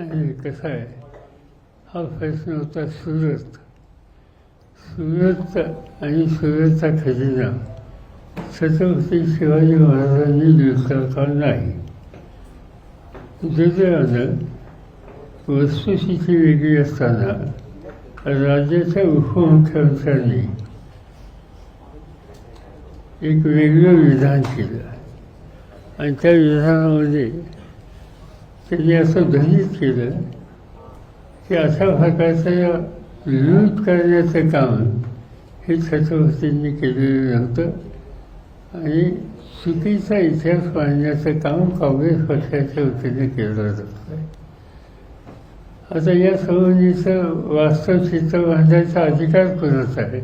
आणि कसं आहे? हा प्रश्न होता सुरत. सुरत आणि सुरतचा खजिना. छत्रपती शिवाजी महाराजांनी लुटला नाही? दुर्दैवानं वस्तुस्थिती वेगळी असताना राज्याच्या उपमुख्यमंत्र्यांनी एक वेगळं विधान केलं. आणि त्या विधानामध्ये त्यांनी असं ध्वनित केलं की अशा प्रकारचं लूट करण्याचं काम हे। छत्रपतींनी केलेलं नव्हतं आणि चुकीचा इतिहास मांडण्याचं काम काँग्रेस पक्षाच्या वतीने केलं जातं आता या संबंधीचं वास्तव चित्र बांधायचा अधिकार कोणाचा आहे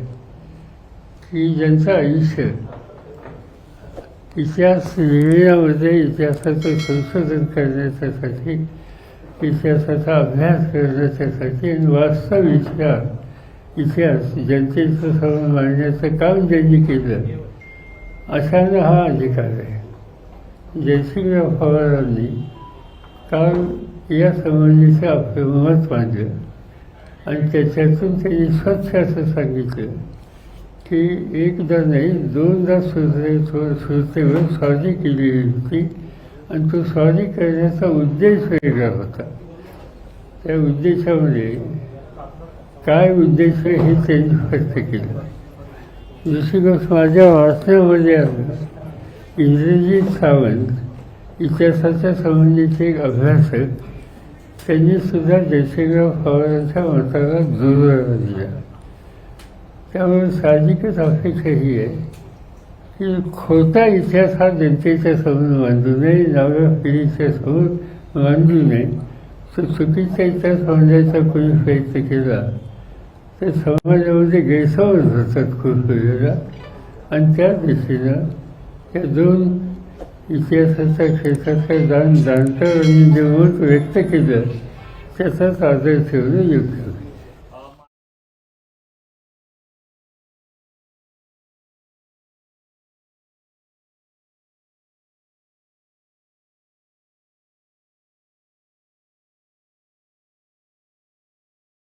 की ज्यांचं आयुष्य इतिहास लिहिण्यामध्ये इतिहासाचं संशोधन करण्याच्यासाठी इतिहासाचा अभ्यास करण्याच्यासाठी आणि वास्तव इतिहास इतिहास जनतेचं समोर मांडण्याचं काम ज्यांनी केलं अशाने हा अधिकार आहे. जयसिंगराव पवारांनी काल या संबंधीचं आपलं मत मांडलं आणि त्याच्यातून त्यांनी स्वच्छ असं सांगितलं. की एकदा नाही दोनदा सुरते सुरतेवर साजरी केलेली होती. आणि तो साजरी करण्याचा उद्देश वेगळा होता. त्या उद्देशामध्ये काय उद्देश आहे हे त्यांनी स्पष्ट केलं. दुसरी गोष्ट माझ्या वाचण्यामध्ये आलं इंद्रजित सावंत इतिहासाच्या संबंधीचे एक अभ्यासक त्यांनी सुद्धा जयसिंगराव पवारांच्या मताला दुर्लभ दिला त्यामुळे साहजिकच अपेक्षा ही आहे की खोटा इतिहास हा जनतेच्या समोर मांडू नये नव्या पिढीच्या समोर मांडू नये. तो चुकीचा इतिहास मांडायचा कोणी प्रयत्न केला तर समाजामध्ये गैरसमज होतात खूप वेळेला. आणि त्या दिशेनं त्या दोन इतिहासाच्या क्षेत्रातल्या दान जाणकारांनी जे मत व्यक्त केलं त्याचाच आदर ठेवणं योग्य.